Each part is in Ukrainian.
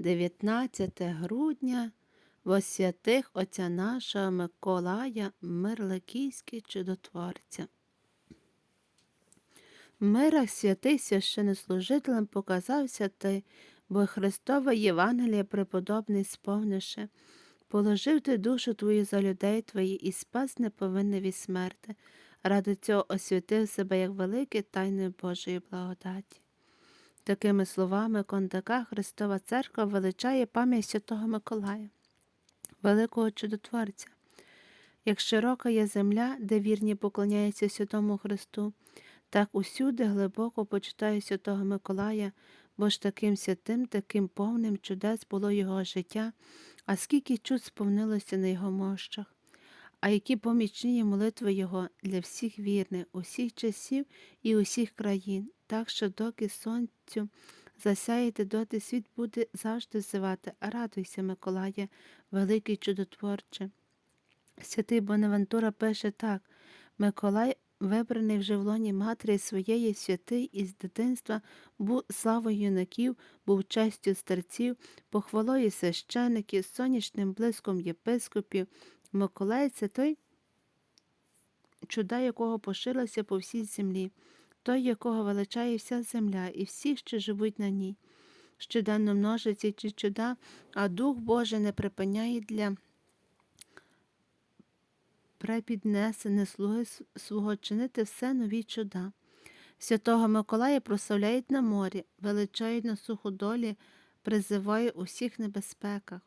19 грудня восвятих отця нашого Миколая Мирликійський чудотворця. В мирах святий священнослужителем показався ти, бо Христове Євангеліє преподобний сповнивши. Положив ти душу твою за людей твої і спас неповинний від смерти. Ради цього освятив себе як великий тайною Божої благодаті. Такими словами кондака Христова Церква величає пам'ять Святого Миколая, великого чудотворця. Як широка є земля, де вірні поклоняються Святому Христу, так усюди глибоко почитаю Святого Миколая, бо ж таким святим, таким повним чудес було його життя, а скільки чуд сповнилося на його мощах, а які помічні є молитви Його для всіх вірних, усіх часів і усіх країн, так що доки сонцю засяєте, доти світ буде завжди взивати, радуйся, Миколая, великий чудотворче. Святий Бонавентура пише так Миколай, вибраний в живлоні матері своєї святий із дитинства, був славою юнаків, був честю старців, похвалою священиків, сонячним блиском єпископів. Миколай це той, чуда якого поширилося по всій землі, той, якого величає вся земля і всі, що живуть на ній. Щоденно множиться ці чуда, а Дух Божий не припиняє для препіднесене слуги свого чинити все нові чуда. Святого Миколая прославляють на морі, величають на суходолі, призиває всіх небезпеках.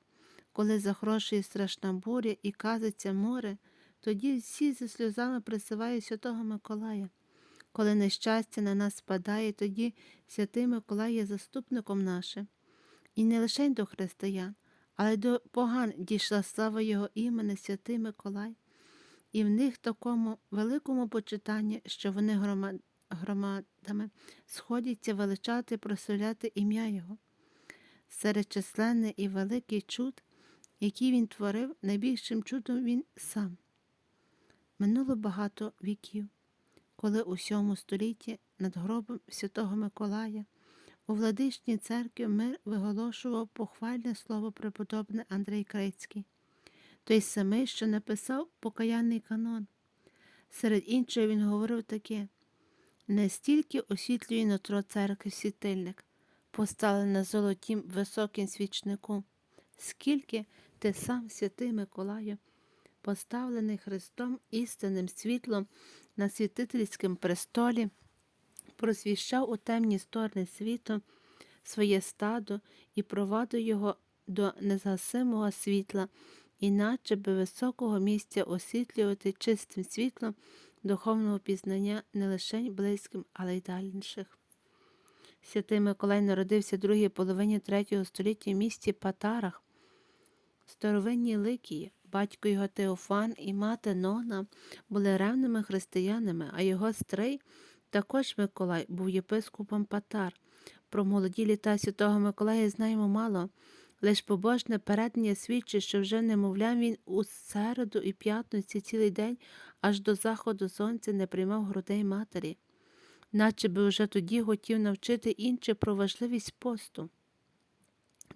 Коли захрошує страшна буря і казиться море, тоді всі зі сльозами призивають Святого Миколая. Коли нещастя на нас спадає, тоді святий Миколай є заступником нашим. І не лише до християн, але й до поган дійшла слава Його імені Святий Миколай, і в них такому великому почитанні, що вони громад... громадами сходяться величати, прославляти ім'я Його. Серед численний і великий чуд, який він творив, найбільшим чудом він сам. Минуло багато віків, коли у сьому столітті над гробом Святого Миколая у владичній церкві мир виголошував похвальне слово преподобне Андрей Крицький, той самий, що написав покаянний канон. Серед іншого він говорив таке не стільки освітлює нутро церкви світильник, поставлений на золотім високим свічнику, скільки ти сам, святий Миколаю, поставлений Христом істинним світлом на святительському престолі, просвіщав у темні сторони світу своє стадо і провадив його до незгасимого світла, іначе би високого місця освітлювати чистим світлом духовного пізнання не лише близьким, але й дальніших. Святий Миколай народився в другій половині третього століття в місті Патарах, старовинній Ликії. Батько його Теофан і мати Нона були ревними християнами, а його стрий, також Миколай, був єпископом Патар. Про молоді літа Святого Миколая знаємо мало. Лиш побожне передання свідчить, що вже немовлям він у середу і п'ятниці цілий день аж до заходу сонця не приймав грудей матері, наче би вже тоді хотів навчити інших про важливість посту.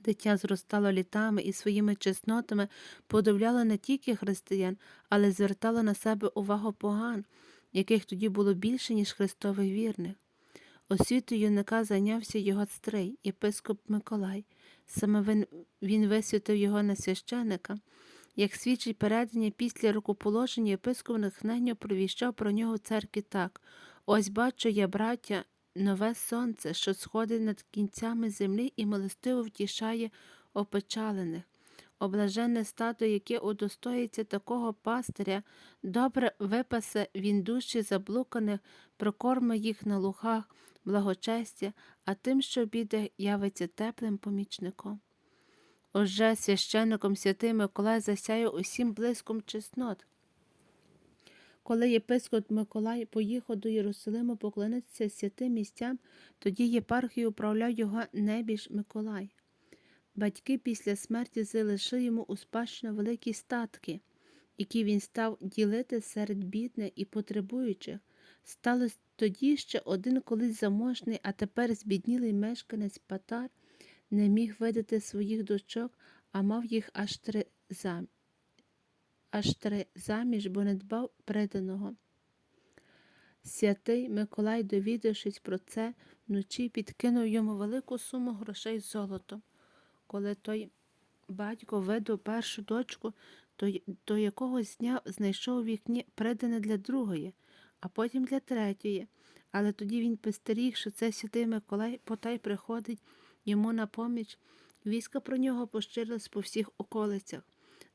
Дитя зростало літами і своїми чеснотами подивляло не тільки християн, але звертало на себе увагу поган, яких тоді було більше, ніж христових вірних. Освіту юнака зайнявся його стрий, єпископ Миколай. Саме він, він висвятив його на священика. Як свідчить передання після рукоположення, єпископ натхнення провіщав про нього в церкві так ось бачу я, браття, нове сонце, що сходить над кінцями землі і милостиво втішає опечалених. Облажене стадо, яке удостоїться такого пастиря, добре випасе він душі заблуканих, прокорме їх на лугах, благочестя, а тим, що біде, явиться теплим помічником. Уже священником святий Миколай засяяв усім блиском чеснот. Коли єпископ Миколай поїхав до Єрусалиму поклонитися святим місцям, тоді єпархію управляв його небіж Миколай. Батьки після смерті залишили йому у спадщину великі статки, які він став ділити серед бідних і потребуючих. Сталося тоді ще один колись заможний, а тепер збіднілий мешканець Патар, не міг видати своїх дочок, а мав їх аж три зам... аж три заміж, бо не дбав приданого. Святий Миколай, довідавшись про це, вночі підкинув йому велику суму грошей золотом. Коли той батько видав першу дочку, то, то якогось дня знайшов у вікні придане для другої, а потім для третьої. Але тоді він постеріг, що це святий Миколай потай приходить йому на поміч. Війська про нього поширилось по всіх околицях.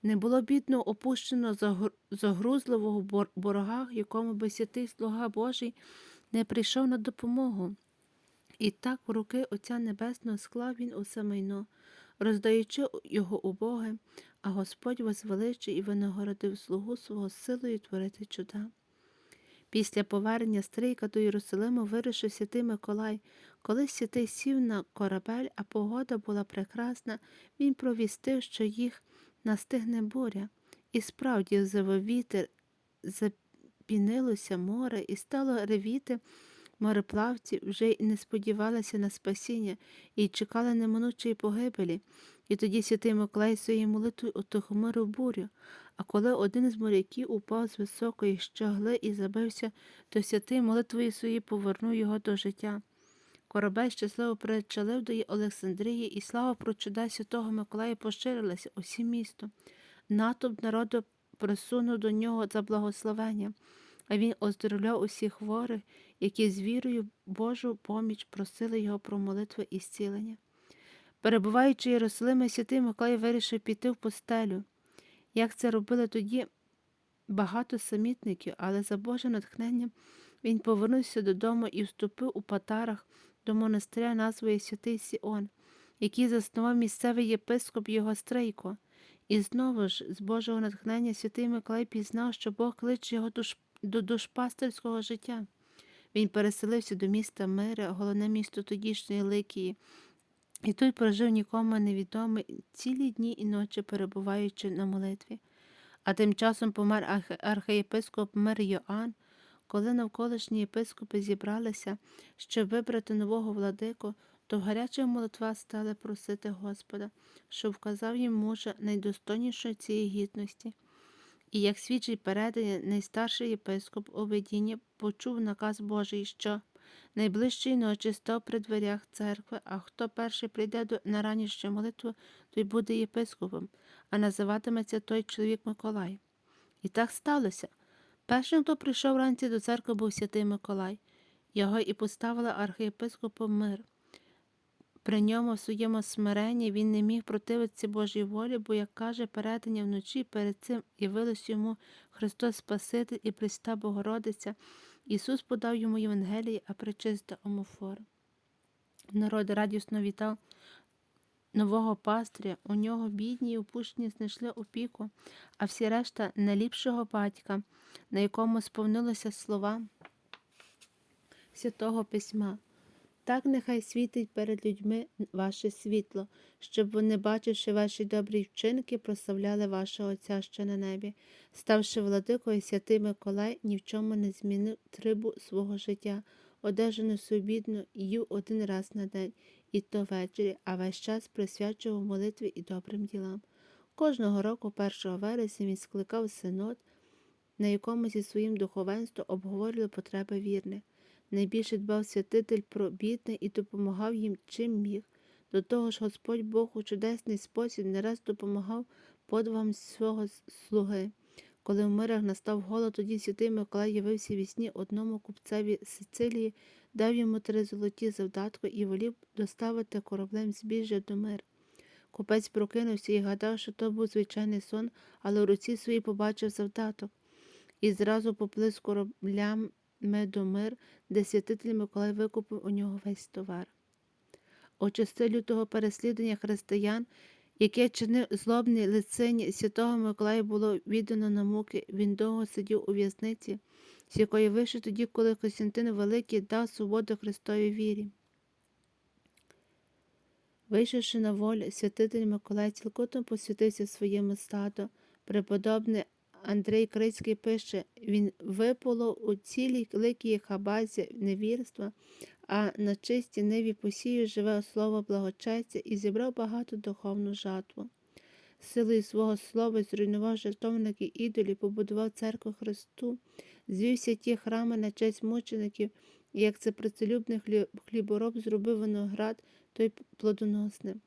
Не було бідно опущено загрузливого бор- борога, якому би святий слуга Божий не прийшов на допомогу. І так в руки Отця Небесного склав він усе майно, роздаючи його убогим, а Господь возвеличив і винагородив слугу свого силою творити чуда. Після повернення стрийка до Єрусалиму вирішив святий Миколай. Коли святий сів на корабель, а погода була прекрасна, він провістив, що їх настигне буря. І справді завив вітер, запінилося море і стало ревіти. Мореплавці вже й не сподівалися на спасіння і чекали неминучої погибелі. І тоді святий Миколай своєю молитвою утихомирив бурю. А коли один з моряків упав з високої щогли і забився, то святий молитвою своєю повернув його до життя. Корабель щасливо причалив до Олександрії, і слава про чуда святого Миколая поширилася усім містом. Натовп народу присунув до нього за благословення, а він оздоровляв усіх хворих, які з вірою Божу поміч просили його про молитву і зцілення. Перебуваючи в Єрусалимі, святий Миколай вирішив піти в постелю. Як це робили тоді багато самітників, але за Божим натхненням він повернувся додому і вступив у патарах до монастиря назвою Святий Сіон, який заснував місцевий єпископ його Стрейко. І знову ж, з Божого натхнення, святий Миколай пізнав, що Бог кличе його до, ш- до душпастерського життя. Він переселився до міста Мира, головне місто тодішньої Ликії, і тут прожив нікому невідомий цілі дні і ночі перебуваючи на молитві. А тим часом помер арх- архієпископ Мир Йоанн, коли навколишні єпископи зібралися, щоб вибрати нового владику, то в гарячих молитвах стали просити Господа, щоб вказав їм мужа найдостойнішої цієї гідності. І як свідчить передання, найстарший єпископ у видінні почув наказ Божий, що найближчої ночі став при дверях церкви, а хто перший прийде до на ранішню молитву, той буде єпископом, а називатиметься той чоловік Миколай. І так сталося. Першим, хто прийшов вранці до церкви, був святий Миколай. Його і поставили архієпископом мир. При ньому в своєму смиренні він не міг противитися Божій волі, бо, як каже передання вночі, перед цим явилось йому Христос Спаситель і Пресвята Богородиця. Ісус подав йому Євангеліє, а причиста омофора. Народ радісно вітав нового пастиря, у нього бідні й опущені знайшли опіку, а всі решта найліпшого батька, на якому сповнилися слова Святого Письма. Так нехай світить перед людьми ваше світло, щоб вони, бачивши ваші добрі вчинки, прославляли вашого Отця, що на небі. Ставши владикою, святий Миколай ні в чому не змінив трибу свого життя, одежану собідно їв один раз на день, і то ввечері, а весь час присвячував молитві і добрим ділам. Кожного року, 1 вересня, він скликав синод, на якому зі своїм духовенством обговорювали потреби вірних. Найбільше дбав святитель про бідних і допомагав їм чим міг. До того ж, Господь Бог у чудесний спосіб не раз допомагав подвигам свого слуги. Коли в мирах настав голод, тоді святий Миколай явився вісні одному купцеві Сицилії, дав йому три золоті завдатки і волів доставити кораблем збіжжя до мир. Купець прокинувся і гадав, що то був звичайний сон, але в руці своїй побачив завдаток. І зразу поплив з кораблями до мир, де святитель Миколай викупив у нього весь товар. У часи лютого переслідування християн, яке чинив злобний лицині, святого Миколая було віддано на муки. Він довго сидів у в'язниці, з якої вийшов тоді, коли Костянтин Великий дав свободу Христовій вірі. Вийшовши на волю, святитель Миколай цілком посвятився своєму стаду. Преподобний Андрей Крицький пише, він випало у цілій великій хабазі невірства, а на чистій ниві посію живе слово благочестя і зібрав багату духовну жатву. Силою свого слова зруйнував жертовники ідолів, побудував церкву Христу, звів святі храми на честь мучеників, і як це працелюбний хлі- хлібороб зробив виноград, той плодоносним.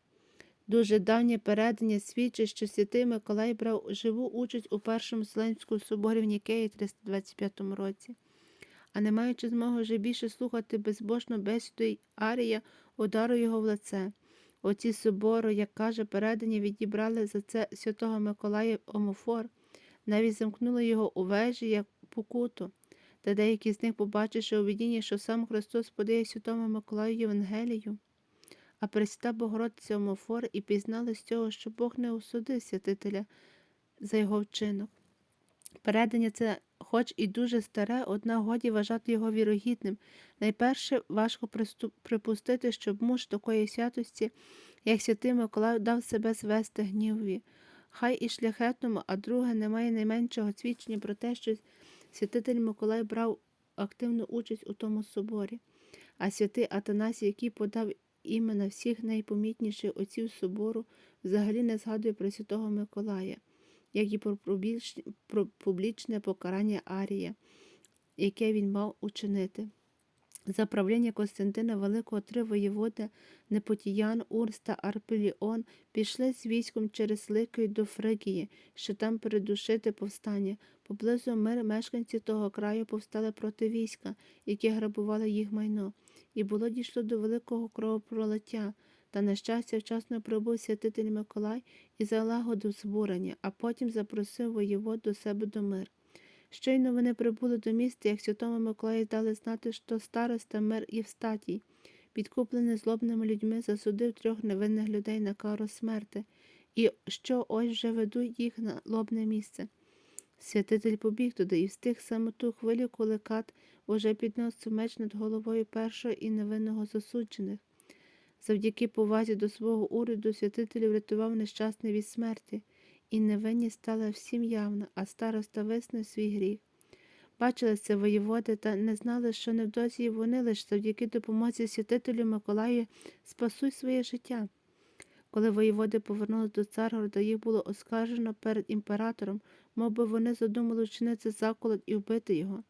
Дуже давнє передання свідчить, що святий Миколай брав живу участь у першому Вселенському соборі в Нікеї 325 році. А не маючи змоги вже більше слухати безбожну бесіду й Арія, ударив його в лице. Оці собору, як каже передання, відібрали за це святого Миколая Омофор, навіть замкнули його у вежі як покуту. Та деякі з них, побачивши у видінні, що сам Христос подає святому Миколаю Євангелію, а Пресвята Богородиця Омофор і пізнали з цього, що Бог не осудив святителя за його вчинок. Передання це, хоч і дуже старе, однак годі вважати його вірогідним. Найперше важко припустити, щоб муж такої святості, як святий Миколай, дав себе звести гнівові. Хай і шляхетному, а друге, немає найменшого свідчення про те, що святитель Миколай брав активну участь у тому соборі. А святий Атанасій, який подав імена всіх найпомітніших отців собору, взагалі не згадує про святого Миколая, як і про публічне покарання Арія, яке він мав учинити. За правління Костянтина Великого три воєводи Непотіян, Урс та Арпеліон пішли з військом через Ликію до Фригії, що там передушити повстання. Поблизу мир мешканці того краю повстали проти війська, яке грабувало їх майно, і було дійшло до великого кровопролиття. Та, на щастя, вчасно прибув святитель Миколай і залагодив збурення, а потім запросив воєвод до себе до мир. Щойно вони прибули до міста, як святому Миколаю дали знати, що староста мир Євстатій, підкуплений злобними людьми, засудив трьох невинних людей на кару смерти, і що ось вже ведуть їх на лобне місце. Святитель побіг туди і встиг саме ту хвилю, коли кат уже підносив меч над головою першого і невинного засуджених. Завдяки повазі до свого уряду святитель врятував нещасний від смерті, і невинність стала всім явна, а староста визнав свій гріх. Бачили це воєводи та не знали, що невдовзі вони лише завдяки допомозі святителю Миколаю спасуть своє життя. Коли воєводи повернулися до Царгорода, їх було оскаржено перед імператором, мов би вони задумали вчинити заколот і вбити його.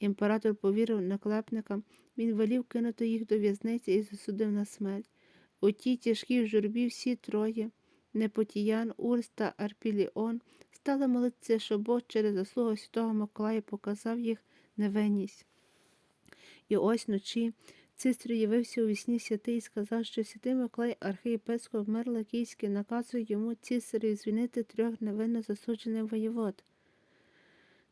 Імператор повірив наклепникам, він велів кинути їх до в'язниці і засудив на смерть. У тій тяжкій журбі всі троє Непотіян, Урс та Арпіліон стали молитися, що Бог через заслугу Святого Миколая показав їх невинність. І ось вночі Цистрю явився у вісні святий і сказав, що святий Миколай архієпископ Мерла Київський наказує йому цісарю звільнити трьох невинно засуджених воєвод.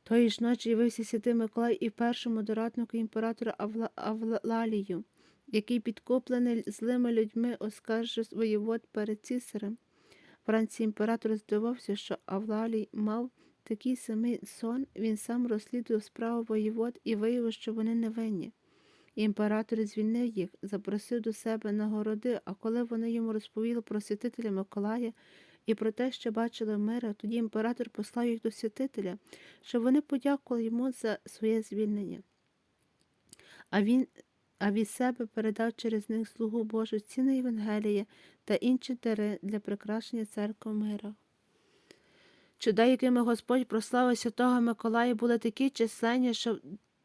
Тої ж ночі явився святий Миколай і першому дораднику імператора Авла... Авлалію, який підкуплений злими людьми оскаржив воєвод перед цісарем. Вранці імператор здивувався, що Авлалій мав такий самий сон, він сам розслідував справу воєвод і виявив, що вони невинні. Імператор звільнив їх, запросив до себе нагороди, а коли вони йому розповіли про святителя Миколая і про те, що бачили мира, тоді імператор послав їх до святителя, щоб вони подякували йому за своє звільнення. А він а від себе передав через них слугу Божу ціни Євангелія та інші дари для прикрашення церкви мира. Чуда, якими Господь прославив святого Миколая, були такі численні, що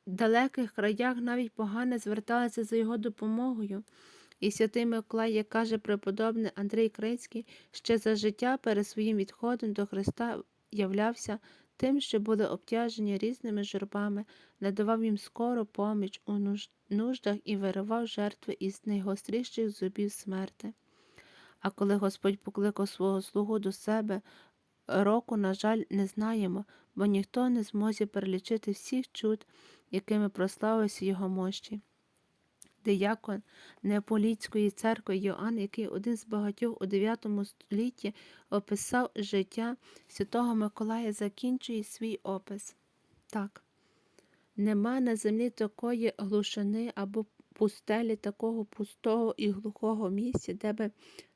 в далеких краях навіть погане зверталися за його допомогою. І святий Миколай, як каже преподобний Андрій Крицький, ще за життя перед своїм відходом до Христа являвся тим, що були обтяжені різними журбами, надавав їм скору поміч у нуждах і виривав жертви із найгостріших зубів смерти. А коли Господь покликав свого слугу до себе, року, на жаль, не знаємо, бо ніхто не зможе перелічити всіх чуд, якими прославився його мощі. Диякон Неаполітської церкви Йоанн, який один з багатьох у IX столітті описав життя святого Миколая, закінчує свій опис. Так, нема на землі такої глушини або пустелі, такого пустого і глухого місця, де би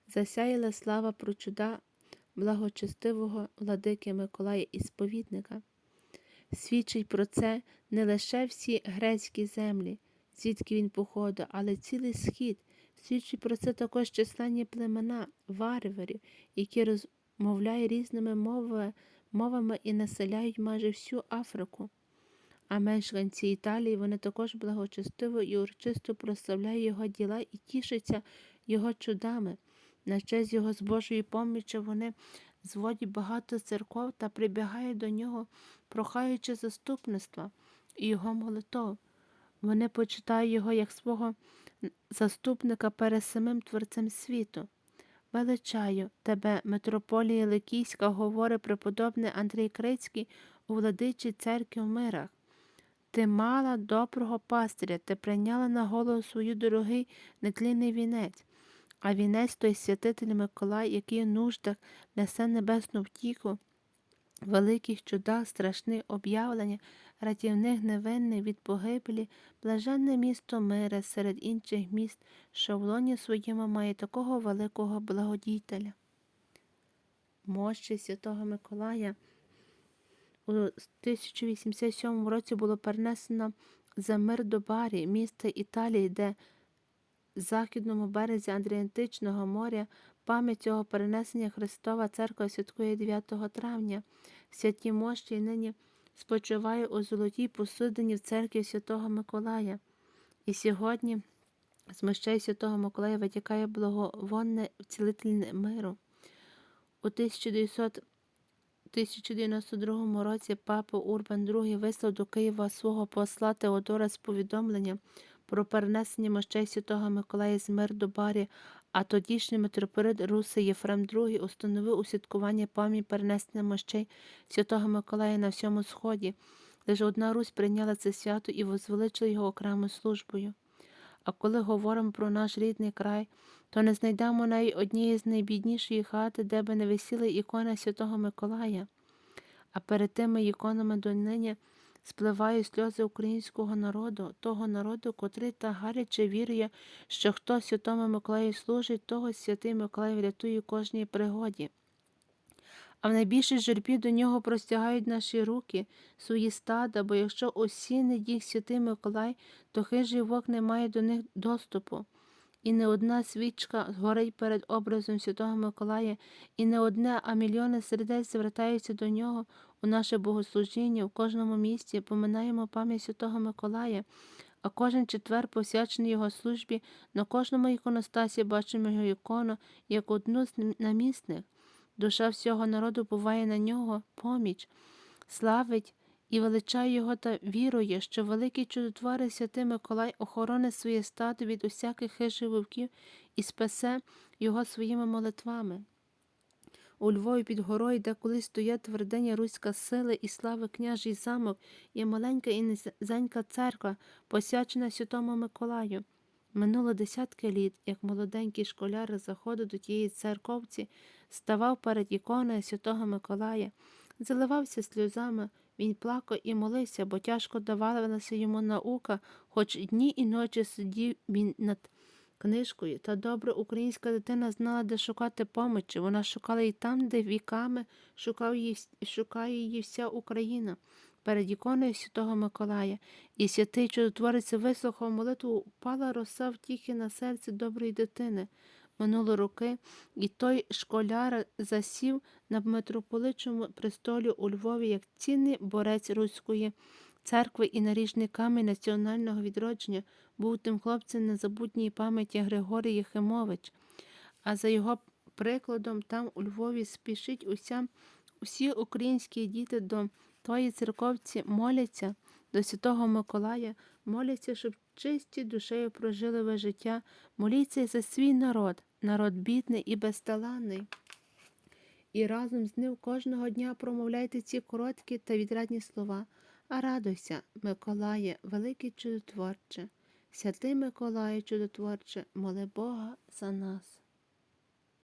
засяяла слава про чуда благочестивого владики Миколая і сповідника. Свідчить про це не лише всі грецькі землі, звідки він походить, але цілий схід. Свідчить про це також численні племена варварів, які розмовляють різними мовами, мовами і населяють майже всю Африку. А мешканці Італії вони також благочестиво і урочисто прославляють його діла і тішаться його чудами. На честь його з Божої помічі вони зводять багато церков та прибігають до нього, прохаючи заступництва і його молитов. Вони почитають його як свого заступника перед самим Творцем світу. Величаю тебе, митрополія Ликійська, говорить преподобний Андрій Крицький у владичій церкві в мирах. Ти мала доброго пастиря, ти прийняла на голову свою дорогий нетлінний вінець, а вінець той святитель Миколай, який в нуждах несе небесну втіху, великих чудах, страшних об'явлення, рятівних невинних від погибелі, блаженне місто мире серед інших міст, що в лоні своєму має такого великого благодійтеля. Мощі святого Миколая у 1087 році було перенесено за мир до Барі, міста Італії, де в західному березі Андріантичного моря пам'ять цього перенесення Христова Церква святкує 9 травня. Святі мощі нині спочиває у золотій посудині в церкві Святого Миколая. І сьогодні з мощей Святого Миколая витікає благовонне вцілительне миру. У 1900 1092 році папа Урбан II вислав до Києва свого посла Теодора з повідомленням про перенесення мощей Святого Миколая з мир до Барі, а тодішній митрополит Руси Єфрем II установив усвяткування пам'ять перенесення мощей Святого Миколая на всьому сході. Лише одна Русь прийняла це свято і возвеличила його окремою службою. А коли говоримо про наш рідний край, то не знайдемо навіть однієї з найбіднішої хати, де би не висіла ікона Святого Миколая. А перед тими іконами донині спливають сльози українського народу, того народу, котрий та гаряче вірує, що хто Святому Миколаю служить, того Святий Миколай врятує кожній пригоді. А в найбільшій журбі до нього простягають наші руки, свої стада, бо якщо осінить їх святий Миколай, то хижий вовк не має до них доступу. І не одна свічка згорить перед образом Святого Миколая, і не одне, а мільйони сердець звертаються до нього у наше богослужіння в кожному місці, поминаємо пам'ять Святого Миколая, а кожен четвер, посвячений його службі, на кожному іконостасі бачимо його ікону як одну з намісних. Душа всього народу буває на нього поміч, славить і величає його та вірує, що великий чудотворець святий Миколай охорони своє стадо від усяких хижих вовків і спасе його своїми молитвами. У Львові під горою, де колись стоять твердиня руська сили і слави княжий замок, є маленька і низенька церква, посвячена Святому Миколаю. Минуло десятки літ, як молоденький школяр заходив до тієї церковці, ставав перед іконою Святого Миколая, заливався сльозами, він плакав і молився, бо тяжко давалася йому наука, хоч дні і ночі сидів він над книжкою. Та добре українська дитина знала, де шукати помочі. Вона шукала її там, де віками шукав її, шукає її вся Україна. Перед іконою Святого Миколая, і святий чудотворець вислухав молитву, впала роса втіхи на серце доброї дитини. Минуло роки, і той школяр засів на митрополичому престолі у Львові як цінний борець руської церкви і наріжний камінь національного відродження був тим хлопцем незабутньої пам'яті Григорій Єхимович. А за його прикладом там у Львові спішить уся, усі українські діти до тої церковці моляться до Святого Миколая, моляться, щоб чисті душею прожили ви життя, моліться за свій народ, народ бідний і безталанний. І разом з ним кожного дня промовляйте ці короткі та відрадні слова. Радуйся, Миколає, великий чудотворче, святий Миколає чудотворче, моли Бога за нас.